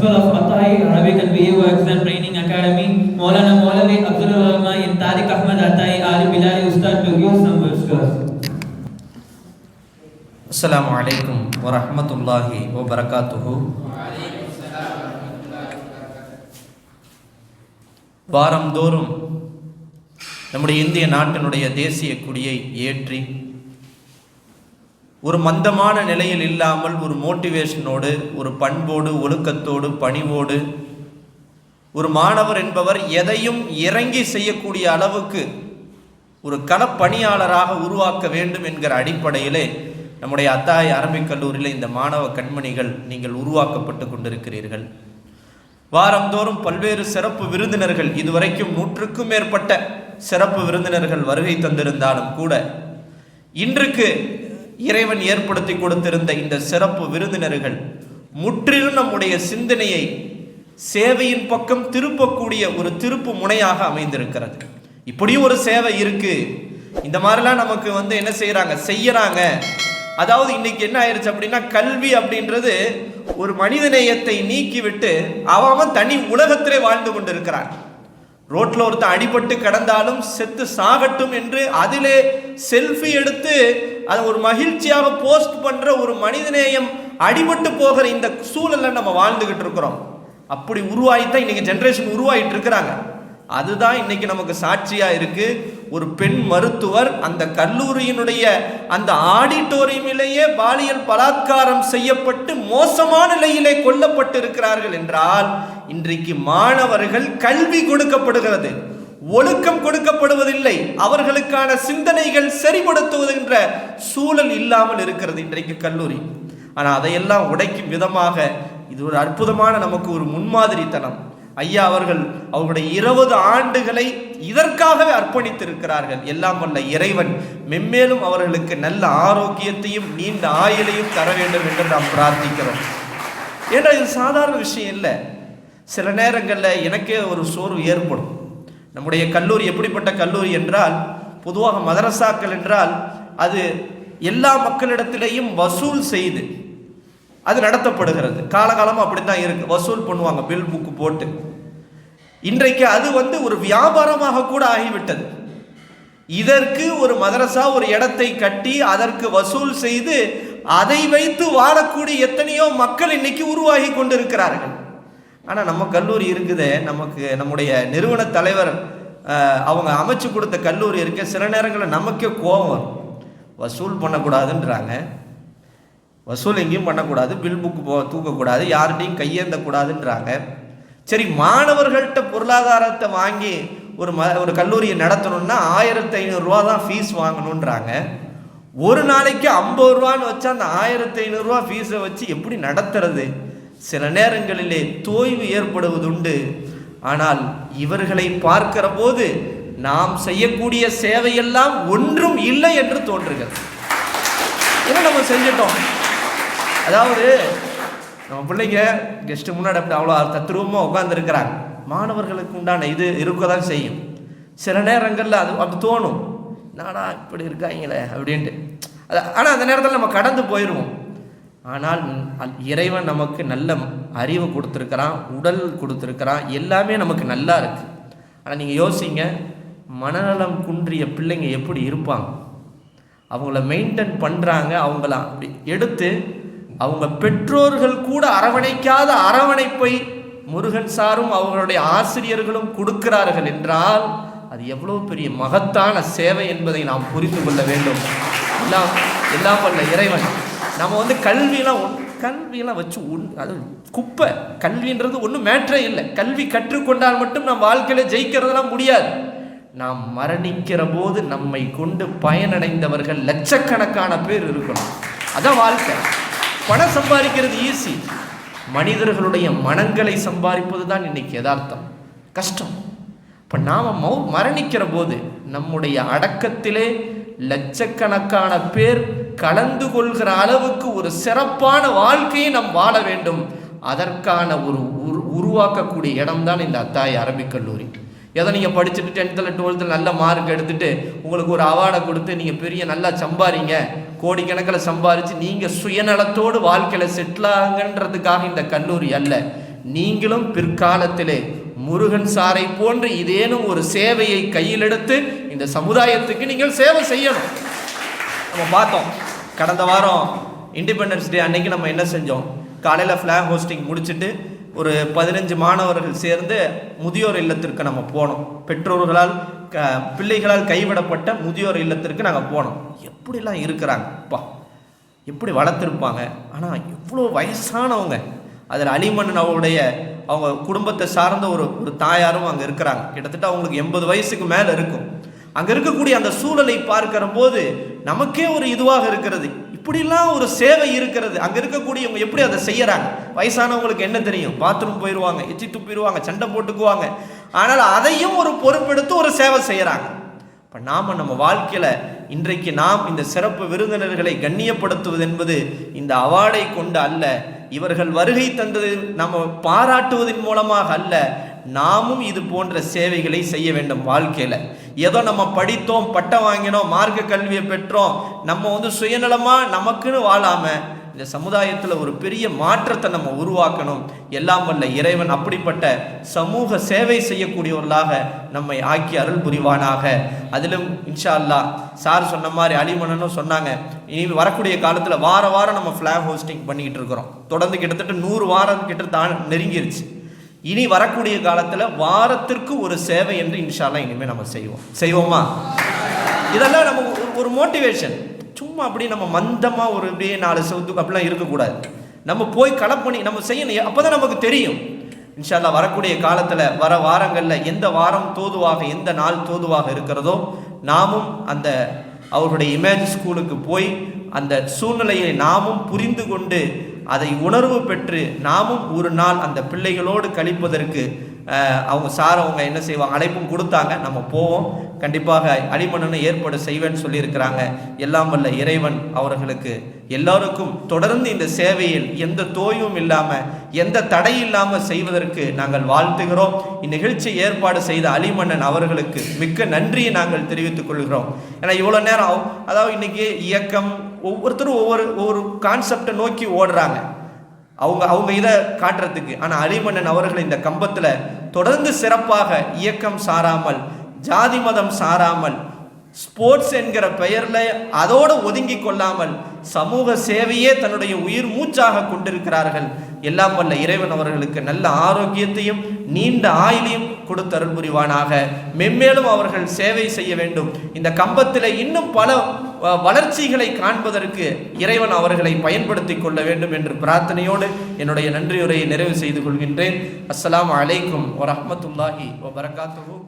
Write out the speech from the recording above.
Principal of Atai Arabic and VAO Exam Training Academy, Maulana Maulavi Abdul Rahman and Tariq Ahmad Atai Ali Bilali Ustad to give some words to us. அஸ்ஸலாமு அலைக்கும் வரஹ்மத்துல்லாஹி வபரகாத்துஹு வாரந்தோறும் நம்முடைய இந்திய நாட்டினுடைய தேசிய கொடியை ஏற்றி ஒரு மந்தமான நிலையில் இல்லாமல் ஒரு மோட்டிவேஷனோடு ஒரு பண்போடு ஒழுக்கத்தோடு பணிவோடு ஒரு மாணவர் என்பவர் எதையும் இறங்கி செய்யக்கூடிய அளவுக்கு ஒரு களப்பணியாளராக உருவாக்க வேண்டும் என்கிற அடிப்படையிலே நம்முடைய அத்தாய் அரபிக் கல்லூரியில் இந்த மாணவ கண்மணிகள் நீங்கள் உருவாக்கப்பட்டு கொண்டிருக்கிறீர்கள். வாரந்தோறும் பல்வேறு சிறப்பு விருந்தினர்கள் இதுவரைக்கும் நூற்றுக்கும் மேற்பட்ட சிறப்பு விருந்தினர்கள் வருகை தந்திருந்தாலும் கூட இன்றுக்கு இறைவன் ஏற்படுத்தி கொடுத்திருந்த இந்த சிறப்பு விருந்தினர்கள் முற்றிலும் நம்முடைய சிந்தனையை சேவையின் பக்கம் திருப்பக்கூடிய ஒரு திருப்பு முனையாக அமைந்திருக்கிறது. இப்படியும் ஒரு சேவை இருக்கு. இந்த மாதிரிலாம் நமக்கு வந்து என்ன செய்யறாங்க செய்யறாங்க. அதாவது இன்னைக்கு என்ன ஆயிருச்சு அப்படின்னா கல்வி அப்படின்றது ஒரு மனிதநேயத்தை நீக்கிவிட்டு அவன் அவன் தனி உலகத்திலே வாழ்ந்து கொண்டிருக்கிறான். ரோட்டில் ஒருத்தன் அடிபட்டு கிடந்தாலும் செத்து சாகட்டும் என்று அதிலே செல்ஃபி எடுத்து அதை ஒரு மகிழ்ச்சியாக போஸ்ட் பண்ணுற ஒரு மனிதநேயம் அடிபட்டு போகிற இந்த சூழலில் நம்ம வாழ்ந்துகிட்டு இருக்கிறோம். அப்படி உருவாகி தான் இன்றைக்கி ஜென்ரேஷன் உருவாகிட்டு இருக்கிறாங்க. அதுதான் இன்னைக்கு நமக்கு சாட்சியா இருக்கு. ஒரு பெண் மருத்துவர் அந்த கல்லூரியினுடைய அந்த ஆடிட்டோரியமிலேயே பாலியல் பலாத்காரம் செய்யப்பட்டு மோசமான நிலையிலே கொல்லப்பட்டு இருக்கிறார்கள் என்றால் இன்றைக்கு மாணவர்கள் கல்வி கொடுக்கப்படுகிறது. ஒழுக்கம் கொடுக்கப்படுவதில்லை. அவர்களுக்கான சிந்தனைகள் சரிபடுத்துவதுன்ற சூழல் இல்லாமல் இருக்கிறது இன்றைக்கு கல்லூரி. ஆனால் அதையெல்லாம் உடைக்கும் விதமாக இது ஒரு அற்புதமான நமக்கு ஒரு முன்மாதிரித்தனம். ஐயா அவர்கள் அவருடைய இருபது ஆண்டுகளை இதற்காகவே அர்ப்பணித்திருக்கிறார்கள். எல்லாம் வல்ல இறைவன் மென்மேலும் அவர்களுக்கு நல்ல ஆரோக்கியத்தையும் நீண்ட ஆயுளையும் தர வேண்டும் என்று நாம் பிரார்த்திக்கிறோம். ஏன்னா இது சாதாரண விஷயம் இல்லை. சில நேரங்களில் எனக்கே ஒரு சோர்வு ஏற்படும். நம்முடைய கல்லூரி எப்படிப்பட்ட கல்லூரி என்றால் பொதுவாக மதரசாக்கள் என்றால் அது எல்லா மக்களிடத்திலேயும் வசூல் செய்து அது நடத்தப்படுகிறது. காலகாலமாக அப்படி தான் இருக்கு. வசூல் பண்ணுவாங்க பில் புக்கு போட்டு. இன்றைக்கு அது வந்து ஒரு வியாபாரமாக கூட ஆகிவிட்டது. இதற்கு ஒரு மதரசா ஒரு இடத்தை கட்டி அதற்கு வசூல் செய்து அதை வைத்து வாழக்கூடிய எத்தனையோ மக்கள் இன்னைக்கு உருவாகி கொண்டிருக்கிறார்கள். ஆனால் நம்ம கல்லூரி இருக்குது நமக்கு நம்முடைய நிறுவன தலைவர் அவங்க அமைச்சு கொடுத்த கல்லூரி இருக்க சில நேரங்களில் நமக்கே கோபம் வரும். வசூல் பண்ணக்கூடாதுன்றாங்க. வசூல் எங்கேயும் பண்ணக்கூடாது பில் புக்கு போ தூக்கக்கூடாது யார்கிட்டையும் கையேந்தக்கூடாதுன்றாங்க. சரி மாணவர்கள்ட்ட பொருளாதாரத்தை வாங்கி ஒரு ம ஒரு கல்லூரியை நடத்தணும்னா ஆயிரத்தி ஐநூறுரூவா தான் ஃபீஸ் வாங்கணுன்றாங்க. ஒரு நாளைக்கு ஐம்பது ரூபான்னு வச்சா அந்த ஆயிரத்தி ஐநூறுரூவா ஃபீஸை வச்சு எப்படி நடத்துறது? சில நேரங்களிலே தோய்வு ஏற்படுவதுண்டு. ஆனால் இவர்களை பார்க்கிற போது நாம் செய்யக்கூடிய சேவையெல்லாம் ஒன்றும் இல்லை என்று தோன்றுகிறது. என்ன நம்ம செஞ்சிட்டோம்? அதாவது நம்ம பிள்ளைங்க கெஸ்ட்டு முன்னாடி அப்படி அவ்வளோ தத்ரூபமாக உட்காந்துருக்கிறாங்க மாணவர்களுக்கு உண்டான இது இருக்க தான் செய்யும். சில நேரங்களில் அது அப்படி தோணும். நாடா இப்படி இருக்காங்களே அப்படின்ட்டு. அது ஆனால் அந்த நேரத்தில் நம்ம கடந்து போயிடுவோம் ஆனால் இறைவன் நமக்கு நல்ல அறிவு கொடுத்துருக்கிறான் உடல் கொடுத்துருக்கிறான் எல்லாமே நமக்கு நல்லா இருக்கு. ஆனால் நீங்கள் யோசிங்க மனநலம் குன்றிய பிள்ளைங்க எப்படி இருப்பாங்க? அவங்கள மெயின்டைன் பண்ணுறாங்க அவங்கள அப்படி எடுத்து அவங்க பெற்றோர்கள் கூட அரவணைக்காத அரவணைப்பை முருகன் சாரும் அவர்களுடைய ஆசிரியர்களும் கொடுக்கிறார்கள் என்றால் அது எவ்வளோ பெரிய மகத்தான சேவை என்பதை நாம் புரிந்து கொள்ள வேண்டும். எல்லாம் எல்லாம் பண்ண இறைவன். நம்ம வந்து கல்வியெல்லாம் ஒன் கல்வியெல்லாம் வச்சு ஒன் அது குப்பை. கல்வின்றது ஒன்றும் மேட்ரே இல்லை. கல்வி கற்றுக்கொண்டால் மட்டும் நம் வாழ்க்கையில் ஜெயிக்கிறதெல்லாம் முடியாது. நாம் மரணிக்கிற போது நம்மை கொண்டு பயனடைந்தவர்கள் லட்சக்கணக்கான பேர் இருக்கணும். அதான் வாழ்க்கை. பணம் சம்பாதிக்கிறது ஈஸி மனிதர்களுடைய மனங்களை சம்பாதிப்பது தான் இன்னைக்கு யதார்த்தம். கஷ்டம். இப்போ நாம் மௌ மரணிக்கிற போது நம்முடைய அடக்கத்திலே லட்சக்கணக்கான பேர் கலந்து கொள்கிற அளவுக்கு ஒரு சிறப்பான வாழ்க்கையை நாம் வாழ வேண்டும். அதற்கான ஒரு உரு உருவாக்கக்கூடிய இடம்தான் இந்த அத்தாய் அரபிக் கல்லூரி. எதை நீங்கள் படிச்சுட்டு டென்த்தில் டுவெல்த்தில் நல்ல மார்க் எடுத்துட்டு உங்களுக்கு ஒரு அவார்டை கொடுத்து நீங்கள் பெரிய நல்லா சம்பாரிங்க கோடிக்கணக்கில் சம்பாரித்து நீங்கள் சுயநலத்தோடு வாழ்க்கையில் செட்டில் ஆகுங்கன்றதுக்காக இந்த கல்லூரி அல்ல. நீங்களும் பிற்காலத்திலே முருகன் சாரை போன்று இதேனும் ஒரு சேவையை கையில் எடுத்து இந்த சமுதாயத்துக்கு நீங்கள் சேவை செய்யணும். நம்ம பார்த்தோம். கடந்த வாரம் இண்டிபெண்டன்ஸ் டே அன்னைக்கு நம்ம என்ன செஞ்சோம்? காலையில் ஃப்ளாக் ஹோஸ்டிங் முடிச்சுட்டு ஒரு பதினஞ்சு மாணவர்கள் சேர்ந்து முதியோர் இல்லத்திற்கு நம்ம போனோம். பெற்றோர்களால் க பிள்ளைகளால் கைவிடப்பட்ட முதியோர் இல்லத்திற்கு நாங்கள் போனோம். எப்படிலாம் இருக்கிறாங்க? அப்பா எப்படி வளர்த்துருப்பாங்க? ஆனால் எவ்வளோ வயசானவங்க. அதில் அலிமன்னன் அவருடைய அவங்க குடும்பத்தை சார்ந்த ஒரு ஒரு தாயாரும் அங்கே இருக்கிறாங்க. கிட்டத்தட்ட அவங்களுக்கு எண்பது வயசுக்கு மேலே இருக்கும். அங்கே இருக்கக்கூடிய அந்த சூழலை பார்க்கிற போது நமக்கே ஒரு இதுவாக இருக்கிறது. இப்படிலாம் ஒரு சேவை இருக்கிறது. அங்கே இருக்கக்கூடியவங்க எப்படி அதை செய்யறாங்க? வயசானவங்களுக்கு என்ன தெரியும்? பாத்ரூம் போயிடுவாங்க எச்சி துப்பிடுவாங்க சண்டை போட்டுக்குவாங்க. ஆனால் அதையும் ஒரு பொறுப்பெடுத்து ஒரு சேவை செய்கிறாங்க இப்போ நாம் நம்ம வாழ்க்கையில் இன்றைக்கு நாம் இந்த சிறப்பு விருந்தினர்களை கண்ணியப்படுத்துவது என்பது இந்த அவார்டை கொண்டு அல்ல இவர்கள் வருகை தந்தது நம்ம பாராட்டுவதன் மூலமாக அல்ல நாமும் இது போன்ற சேவைகளை செய்ய வேண்டும் வாழ்க்கையில். ஏதோ நம்ம படித்தோம் பட்டம் வாங்கினோம் மார்க்க கல்வியை பெற்றோம் நம்ம வந்து சுயநலமாக நமக்குன்னு வாழாமல் இந்த சமுதாயத்தில் ஒரு பெரிய மாற்றத்தை நம்ம உருவாக்கணும். எல்லாம் வல்ல இறைவன் அப்படிப்பட்ட சமூக சேவை செய்யக்கூடியவர்களாக நம்மை ஆக்கி அருள் புரிவானாக. அதிலும் இன்ஷா அல்லாஹ் சார் சொன்ன மாதிரி அலிமனனும் சொன்னாங்க. இனி வரக்கூடிய காலத்தில் வார வாரம் நம்ம ஃப்ளாக் ஹோஸ்டிங் பண்ணிக்கிட்டு இருக்கிறோம். தொடர்ந்து கிட்டத்தட்ட நூறு வாரம் கிட்ட தான் நெருங்கிருச்சு. இனி வரக்கூடிய காலத்தில் வாரத்திற்கு ஒரு சேவை என்று இன்ஷா இனிமேல் நம்ம செய்வோம். செய்வோமா? இதெல்லாம் நம்ம ஒரு- ஒரு மோட்டிவேஷன் சும்மா அப்படியே நம்ம மந்தமாக ஒரு அப்படியே நாலு செவத்துக்கு அப்படிலாம் இருக்கக்கூடாது. நம்ம போய் களப்பணி நம்ம செய்யணும். அப்போ தான் நமக்கு தெரியும். இன்ஷால்லா வரக்கூடிய காலத்தில் வர வாரங்களில் எந்த வாரம் தோதுவாக எந்த நாள் தோதுவாக இருக்கிறதோ நாமும் அந்த அவர்களுடைய இமேஜ் ஸ்கூலுக்கு போய் அந்த சூழ்நிலையை நாமும் புரிந்து கொண்டு அதை உணர்வு பெற்று நாமும் ஒரு நாள் அந்த பிள்ளைகளோடு கழிப்பதற்கு அவங்க சார் அவங்க என்ன செய்வாங்க? அழைப்பும் கொடுத்தாங்க. நம்ம போவோம். கண்டிப்பாக அடிமன்னனை ஏற்பாடு செய்வேன்னு சொல்லியிருக்கிறாங்க. எல்லாம் வல்ல இறைவன் அவர்களுக்கு. எல்லாருக்கும் தொடர்ந்து இந்த சேவையில் எந்த தோயும் இல்லாமல் எந்த தடை இல்லாமல் செய்வதற்கு நாங்கள் வாழ்த்துகிறோம். இந்நிகழ்ச்சி ஏற்பாடு செய்த அலிமன்னன் அவர்களுக்கு மிக்க நன்றியை நாங்கள் தெரிவித்துக் கொள்கிறோம். ஏன்னா இவ்வளோ நேரம் அதாவது இன்னைக்கு இயக்கம் ஒவ்வொருத்தரும் ஒவ்வொரு ஒவ்வொரு கான்செப்டை நோக்கி ஓடுறாங்க. அவங்க அவங்க இதை காட்டுறதுக்கு. ஆனால் அலிமன்னன் அவர்கள் இந்த கம்பத்தில் தொடர்ந்து சிறப்பாக இயக்கம் சாராமல் ஜாதி மதம் சாராமல் ஸ்போர்ட்ஸ் என்கிற பெயரில் அதோடு ஒதுங்கி கொள்ளாமல் சமூக சேவையே தன்னுடைய உயிர் மூச்சாக கொண்டிருக்கிறார்கள். எல்லாம் வல்ல இறைவன் அவர்களுக்கு நல்ல ஆரோக்கியத்தையும் நீண்ட ஆயுளையும் கொடுத்தருள் புரிவானாக. மென்மேலும் அவர்கள் சேவை செய்ய வேண்டும். இந்த கம்பத்தில் இன்னும் பல வளர்ச்சிகளை காண்பதற்கு இறைவன் அவர்களை பயன்படுத்தி கொள்ள வேண்டும் என்று பிரார்த்தனையோடு என்னுடைய நன்றியுரையை நிறைவு செய்து கொள்கின்றேன். அஸ்லாம் அலைக்கும் வரமத்துல்லாஹி வபரகாத்துஹு.